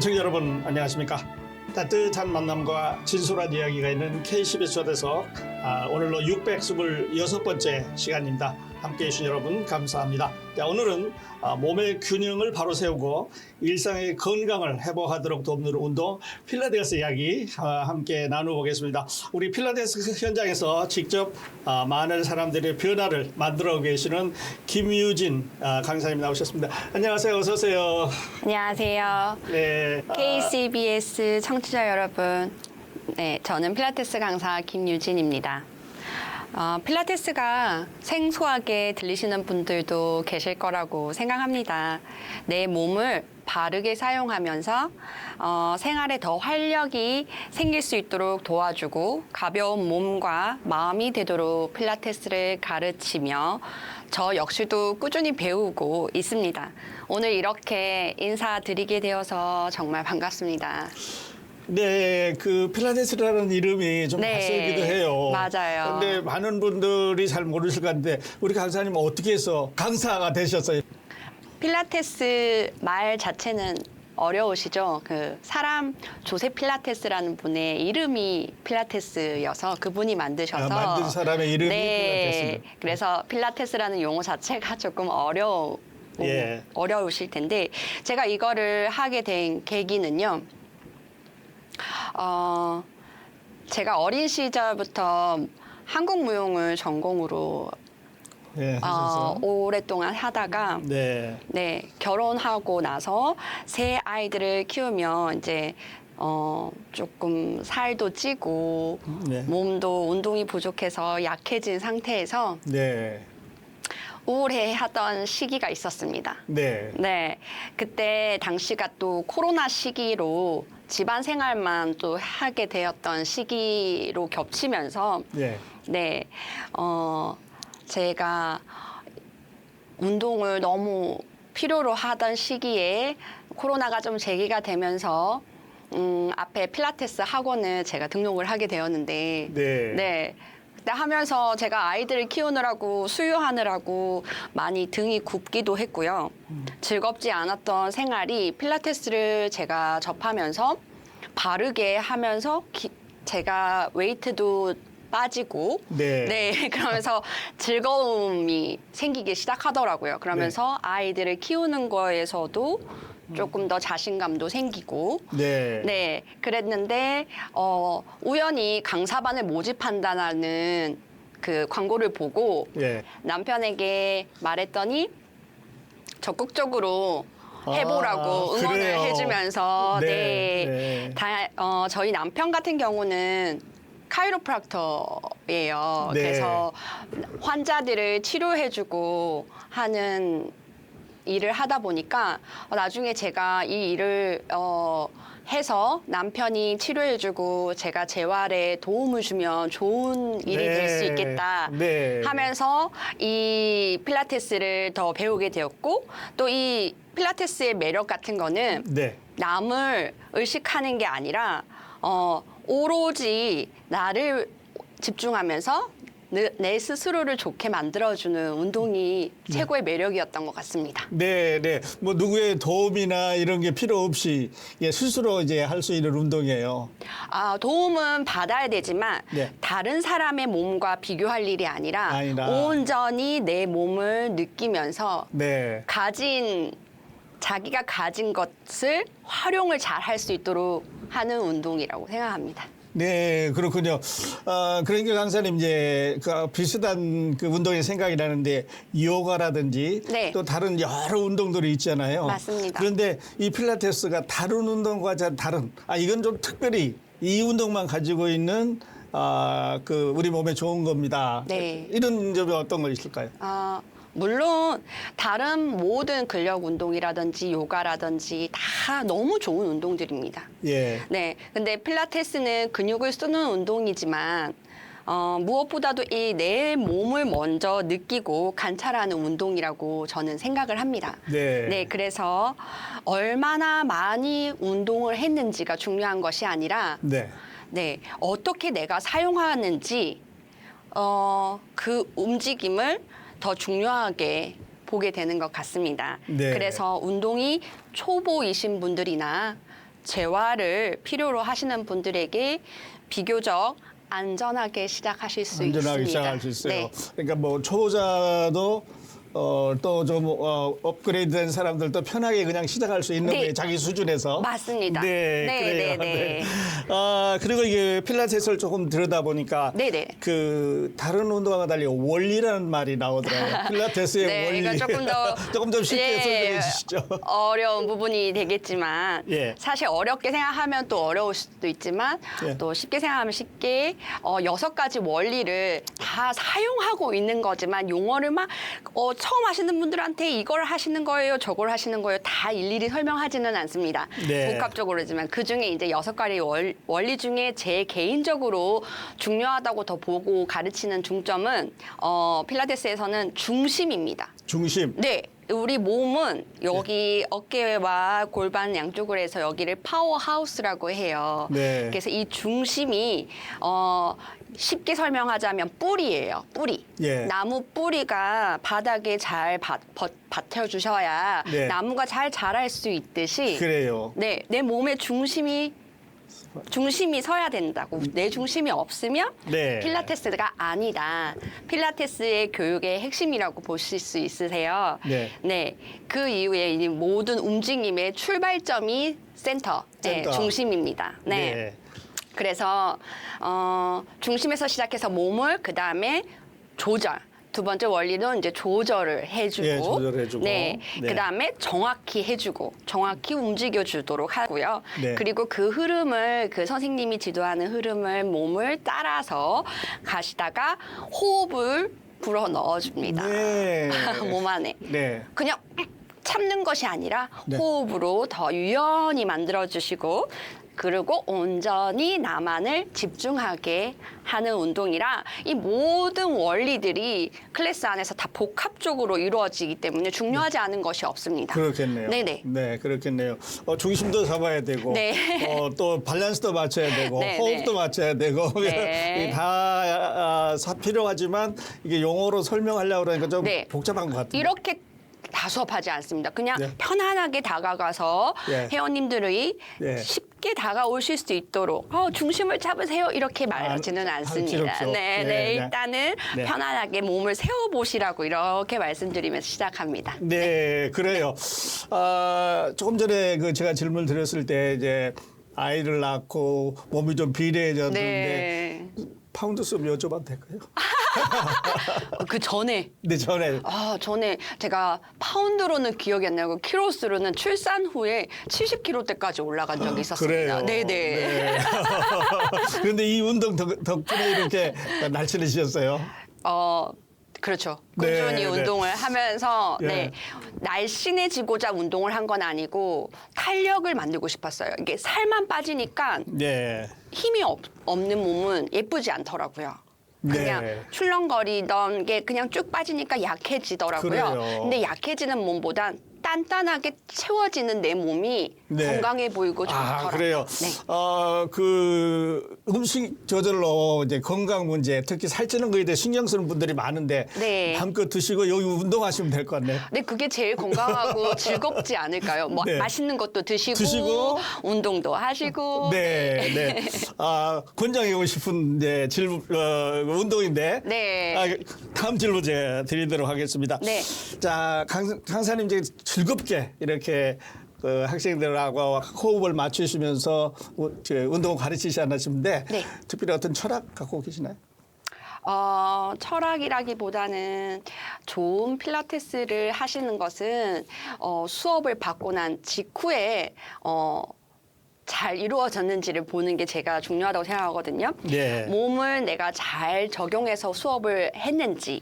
애청자 여러분 안녕하십니까? 따뜻한 만남과 진솔한 이야기가 있는 KCBS 초대서 아, 오늘로 626번째 시간입니다. 함께 해 주신 여러분 감사합니다. 자, 오늘은 아, 몸의 균형을 바로 세우고 일상의 건강을 회복하도록 돕는 운동 필라테스 이야기 아, 함께 나눠보겠습니다. 우리 필라테스 현장에서 직접 아, 많은 사람들의 변화를 만들어 계시는 김유진 아, 강사님 나오셨습니다. 안녕하세요. 어서 오세요. 안녕하세요. 네. 아, KCBS 청취자 여러분. 네, 저는 필라테스 강사 김유진입니다. 어, 필라테스가 생소하게 들리시는 분들도 계실 거라고 생각합니다. 내 몸을 바르게 사용하면서 어, 생활에 더 활력이 생길 수 있도록 도와주고 가벼운 몸과 마음이 되도록 필라테스를 가르치며 저 역시도 꾸준히 배우고 있습니다. 오늘 이렇게 인사드리게 되어서 정말 반갑습니다. 네, 그 필라테스라는 이름이 좀 네, 낯설기도 해요. 맞아요. 근데 많은 분들이 잘 모르실 것 같은데 우리 강사님 어떻게 해서 강사가 되셨어요? 필라테스 말 자체는 어려우시죠? 그 사람 조세 필라테스라는 분의 이름이 필라테스여서 그분이 만드셔서 아, 만든 사람의 이름이 네, 필라테스. 그래서 필라테스라는 용어 자체가 조금 어려워 예. 어려우실 텐데 제가 이거를 하게 된 계기는요. 어, 제가 어린 시절부터 한국 무용을 전공으로 네, 어, 하셔서. 오랫동안 하다가 네. 네, 결혼하고 나서 새 아이들을 키우면 이제 어, 조금 살도 찌고 네. 몸도 운동이 부족해서 약해진 상태에서 네. 우울해하던 시기가 있었습니다. 네. 네, 그때 당시가 또 코로나 시기로 집안 생활만 또 하게 되었던 시기로 겹치면서 네. 네, 어, 제가 운동을 너무 필요로 하던 시기에 코로나가 좀 재개가 되면서 음, 앞에 필라테스 학원을 제가 등록을 하게 되었는데 네. 네. 그때 하면서 제가 아이들을 키우느라고 수유하느라고 많이 등이 굽기도 했고요. 즐겁지 않았던 생활이 필라테스를 제가 접하면서 바르게 하면서 기- 제가 웨이트도 빠지고 네. 네, 그러면서 즐거움이 생기기 시작하더라고요. 그러면서 아이들을 키우는 거에서도 조금 더 자신감도 생기고 네. 네, 그랬는데 어, 우연히 강사반을 모집한다는 그 광고를 보고 예. 남편에게 말했더니 적극적으로 해보라고 아, 응원을 그래요. 해주면서 네, 네, 네. 다, 어, 저희 남편 같은 경우는 카이로프락터예요. 네. 그래서 환자들을 치료해주고 하는 일을 하다 보니까 어, 나중에 제가 이 일을 어, 해서 남편이 치료해주고 제가 재활에 도움을 주면 좋은 일이 될수 네. 있겠다 네. 하면서 이 필라테스를 더 배우게 되었고 또 이 필라테스의 매력 같은 거는 네. 남을 의식하는 게 아니라 어, 오로지 나를 집중하면서 내, 내 스스로를 좋게 만들어주는 운동이 최고의 매력이었던 것 같습니다. 네, 네. 뭐 누구의 도움이나 이런 게 필요 없이 예, 스스로 이제 할 수 있는 운동이에요. 아, 도움은 받아야 되지만 네. 다른 사람의 몸과 비교할 일이 아니라, 아니라. 온전히 내 몸을 느끼면서 네. 가진 자기가 가진 것을 활용을 잘 할 수 있도록 하는 운동이라고 생각합니다. 네, 그렇군요. 어, 그러니까 강사님 이제 그 비슷한 그 운동이 생각이 나는데 요가라든지 네. 또 다른 여러 운동들이 있잖아요. 맞습니다. 그런데 이 필라테스가 다른 운동과 좀 다른 아 이건 좀 특별히 이 운동만 가지고 있는 아, 그 우리 몸에 좋은 겁니다. 네. 이런 점이 어떤 거 있을까요? 아, 물론 다른 모든 근력 운동이라든지 요가라든지 다 너무 좋은 운동들입니다. 예. 네. 근데 필라테스는 근육을 쓰는 운동이지만 어, 무엇보다도 이 내 몸을 먼저 느끼고 관찰하는 운동이라고 저는 생각을 합니다. 네. 네, 그래서 얼마나 많이 운동을 했는지가 중요한 것이 아니라 네. 네, 어떻게 내가 사용하는지 어, 그 움직임을 더 중요하게 보게 되는 것 같습니다. 네. 그래서 운동이 초보이신 분들이나 재활을 필요로 하시는 분들에게 비교적 안전하게 시작하실 수 안전하게 있습니다. 시작할 수 있어요. 네. 그러니까 뭐 초보자도 어, 또좀 어, 업그레이드된 사람들도 편하게 그냥 시작할 수 있는 네. 거예요. 자기 수준에서. 맞습니다. 네, 네, 그래요. 네, 네. 아 그리고 이게 필라테스를 조금 들여다 보니까 네, 네. 그 다른 운동과 달리 원리라는 말이 나오더라고요. 필라테스의 네, 원리. 이거 조금 더 조금 더 쉽게 예, 설명해 주시죠. 어려운 부분이 되겠지만 예. 사실 어렵게 생각하면 또 어려울 수도 있지만 예. 또 쉽게 생각하면 쉽게 어, 여섯 가지 원리를 다 사용하고 있는 거지만 용어를 막 어, 처음 하시는 분들한테 이걸 하시는 거예요, 저걸 하시는 거예요 다 일일이 설명하지는 않습니다. 네. 복합적으로지만 그 중에 이제 여섯 가지 월, 원리 중에 제 개인적으로 중요하다고 더 보고 가르치는 중점은 어, 필라테스에서는 중심입니다. 중심. 네. 우리 몸은 여기 어깨와 골반 양쪽으로 해서 여기를 파워하우스라고 해요. 네. 그래서 이 중심이 어 쉽게 설명하자면 뿌리예요. 뿌리. 예. 나무 뿌리가 바닥에 잘 밭, 버- 받쳐주셔야 네. 나무가 잘 자랄 수 있듯이 그래요. 네, 내 몸의 중심이 중심이 서야 된다고. 내 중심이 없으면 네. 필라테스가 아니다. 필라테스의 교육의 핵심이라고 보실 수 있으세요. 네. 그 이후에 이 모든 움직임의 출발점이 센터, 네, 센터. 중심입니다. 네. 그래서 어, 중심에서 시작해서 몸을 그 다음에 조절. 두 번째 원리는 이제 조절을 해주고, 예, 조절해주고. 네, 네. 그 다음에 정확히 해주고, 정확히 움직여주도록 하고요. 네. 그리고 그 흐름을 그 선생님이 지도하는 흐름을 몸을 따라서 가시다가 호흡을 불어 넣어줍니다. 네. 몸 안에. 네. 그냥 참는 것이 아니라 네. 호흡으로 더 유연히 만들어 주시고 그리고 온전히 나만을 집중하게 하는 운동이라 이 모든 원리들이 클래스 안에서 다 복합적으로 이루어지기 때문에 중요하지 않은 것이 없습니다. 그렇겠네요. 네네. 네, 그렇겠네요. 어, 중심도 잡아야 되고, 네. 어, 또 밸런스도 맞춰야 되고, 네, 호흡도 네. 맞춰야 되고, 네. 다 아, 사- 필요하지만 이게 용어로 설명하려고 그러니까 좀 네. 복잡한 것 같아요. 이렇게 다 수업하지 않습니다. 그냥 네. 편안하게 다가가서 예. 회원님들이 예. 쉽게 다가오실 수 있도록 어, 중심을 잡으세요 이렇게 말하지는 아, 않습니다. 네, 네, 네, 네. 일단은 네. 편안하게 몸을 세워 보시라고 이렇게 말씀드리면서 시작합니다. 네, 그래요. 아, 조금 전에 그 제가 질문 드렸을 때 이제 아이를 낳고 몸이 좀 비례해졌는데 네. 파운드 수 여쭤봐도 될까요? 그 전에 네, 전에 아, 전에 제가 파운드로는 기억이 안 나고 키로수로는 출산 후에 70kg대까지 올라간 적이 있었습니다. 그래요. 네, 네. 그런데 이 운동 덕, 덕분에 이렇게 날씬해지셨어요. 어, 그렇죠. 네, 꾸준히 네. 운동을 하면서 예. 네. 날씬해지고자 운동을 한 건 아니고 탄력을 만들고 싶었어요. 이게 살만 빠지니까 네. 힘이 없, 없는 몸은 예쁘지 않더라고요. 그냥 네. 출렁거리던 게 그냥 쭉 빠지니까 약해지더라고요. 그래요. 근데 약해지는 몸보단 단단하게 채워지는 내 몸이 네. 건강해 보이고 좋더라고요. 아, 그래요. 네. 어, 그 음식 저절로 이제 건강 문제, 특히 살찌는 거에 대해 신경 쓰는 분들이 많은데 네. 마음껏 드시고 여기 운동하시면 될 것 같네요. 근데 그게 제일 건강하고 즐겁지 않을까요? 뭐 네. 맛있는 것도 드시고, 드시고, 운동도 하시고. 네, 네. 아, 권장하고 싶은 이제 질문, 어, 운동인데. 네. 아, 다음 질문 제가 드리도록 하겠습니다. 네. 자, 강, 강사님 이제 즐겁게 이렇게 그 학생들하고 호흡을 맞추시면서 운동을 가르치지 않으시는데 네. 특별히 어떤 철학 갖고 계시나요? 어, 철학이라기보다는 좋은 필라테스를 하시는 것은 어, 수업을 받고 난 직후에 어, 잘 이루어졌는지를 보는 게 제가 중요하다고 생각하거든요. 네. 몸을 내가 잘 적용해서 수업을 했는지,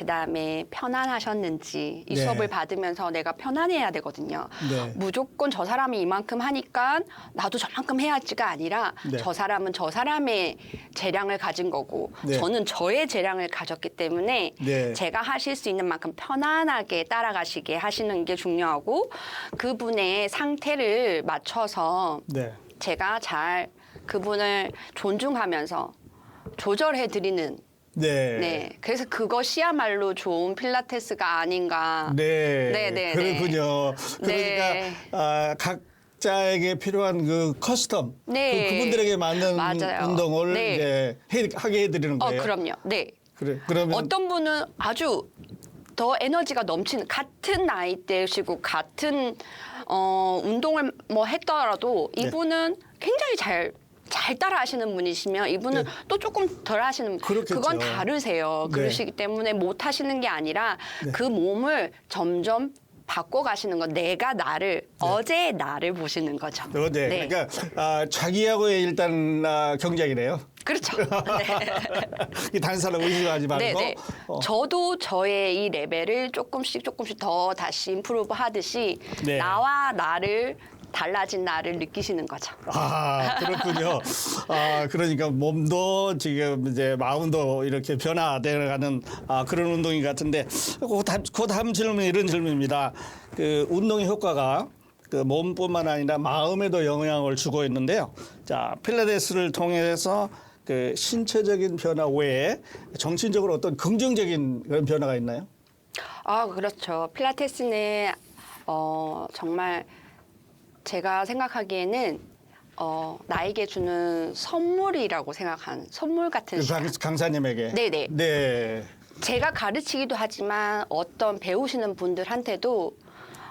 그 다음에 편안하셨는지, 이 네. 수업을 받으면서 내가 편안해야 되거든요. 네. 무조건 저 사람이 이만큼 하니까 나도 저만큼 해야지가 아니라 네. 저 사람은 저 사람의 재량을 가진 거고 네. 저는 저의 재량을 가졌기 때문에 네. 제가 하실 수 있는 만큼 편안하게 따라가시게 하시는 게 중요하고 그분의 상태를 맞춰서 네. 제가 잘 그분을 존중하면서 조절해 드리는 네. 네. 그래서 그것이야말로 좋은 필라테스가 아닌가. 네. 네, 네, 그렇군요. 네. 그러니까 아, 각 각자에게 필요한 그 커스텀 네. 그, 그분들에게 맞는 맞아요. 운동을 네. 이제 해, 하게 해드리는 어, 거예요. 그럼요. 네. 그래 그러면 어떤 분은 아주 더 에너지가 넘치는 같은 나이대시고 같은 어, 운동을 뭐 했더라도 네. 이분은 굉장히 잘. 잘 따라 하시는 분이시면 이분은 네. 또 조금 덜 하시는 분. 그렇겠죠. 그건 다르세요. 네. 그러시기 때문에 못 하시는 게 아니라 네. 그 몸을 점점 바꿔 가시는 건 내가 나를 어제의 나를 보시는 거죠. 어, 네. 그러니까 아, 자기하고의 일단 아, 경쟁이네요. 그렇죠. 네. 이 다른 사람 의식하지 말고. 네, 네. 어, 저도 저의 이 레벨을 조금씩 조금씩 더 다시 임프루브 하듯이 네. 나와 나를 달라진 나를 느끼시는 거죠. 아 그렇군요. 아 그러니까 몸도 지금 이제 마음도 이렇게 변화되어가는 아, 그런 운동인 것 같은데 그 다음, 그 다음 질문 이런 질문입니다. 그 운동의 효과가 그 몸뿐만 아니라 마음에도 영향을 주고 있는데요. 자 필라테스를 통해서 그 신체적인 변화 외에 정신적으로 어떤 긍정적인 그런 변화가 있나요? 아, 그렇죠. 필라테스는 어, 정말 제가 생각하기에는 어, 나에게 주는 선물이라고 생각한 선물 같은 그 시간. 강, 강사님에게. 네네. 네. 제가 가르치기도 하지만 어떤 배우시는 분들한테도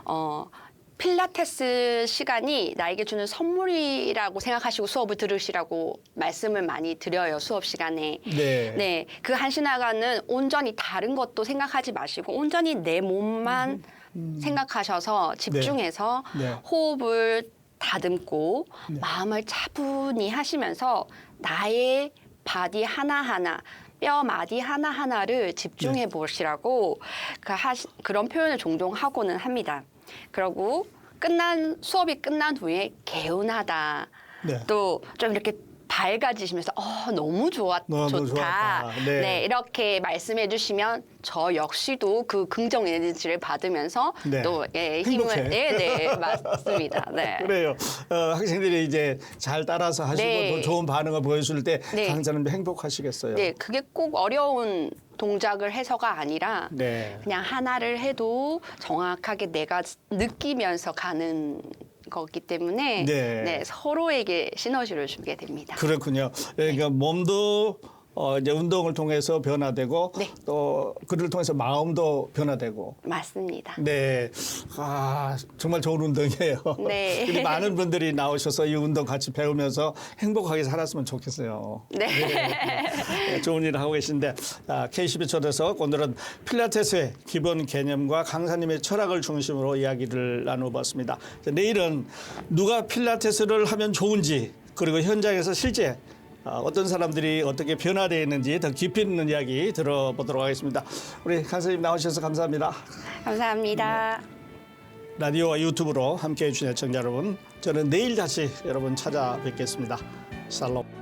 어, 필라테스 시간이 나에게 주는 선물이라고 생각하시고 수업을 들으시라고 말씀을 많이 드려요 수업 시간에. 네. 네, 그한 시간은 온전히 다른 것도 생각하지 마시고 온전히 내 몸만 생각하셔서 집중해서 네. 네. 호흡을 다듬고 마음을 차분히 하시면서 나의 바디 하나하나 뼈 마디 하나하나를 집중해 네. 보시라고 그 하시, 그런 표현을 종종 하고는 합니다. 그리고 끝난 수업이 끝난 후에 개운하다. 네. 또좀 이렇게 밝아지시면서 어 너무 좋았 너무 좋다. 좋았다. 네. 네. 이렇게 말씀해 주시면 저 역시도 그 긍정 에너지를 받으면서 네. 또 예, 행복해. 힘을 네 네 맞습니다. 네. 그래요. 어, 학생들이 이제 잘 따라서 하시고 네. 또 좋은 반응을 보여줄 때 네. 강사님도 행복하시겠어요. 네, 그게 꼭 어려운 동작을 해서가 아니라 네. 그냥 하나를 해도 정확하게 내가 느끼면서 가는 거기 때문에 네. 네, 서로에게 시너지를 주게 됩니다. 그렇군요. 그러니까 몸도 어, 이제 운동을 통해서 변화되고 네. 또 그를 통해서 마음도 변화되고. 맞습니다. 네. 아, 정말 좋은 운동이에요. 네. 근데 많은 분들이 나오셔서 이 운동 같이 배우면서 행복하게 살았으면 좋겠어요. 네. 네, 좋은 일을 하고 계신데 아, K12 초대석 오늘은 필라테스의 기본 개념과 강사님의 철학을 중심으로 이야기를 나눠봤습니다. 자, 내일은 누가 필라테스를 하면 좋은지 그리고 현장에서 실제 아, 어떤 사람들이 어떻게 변화되어 있는지 더 깊이 있는 이야기 들어보도록 하겠습니다. 우리 강사님 나오셔서 감사합니다. 감사합니다. 라디오와 유튜브로 함께해 주신 애청자 여러분, 저는 내일 다시 여러분 찾아뵙겠습니다. 살롬.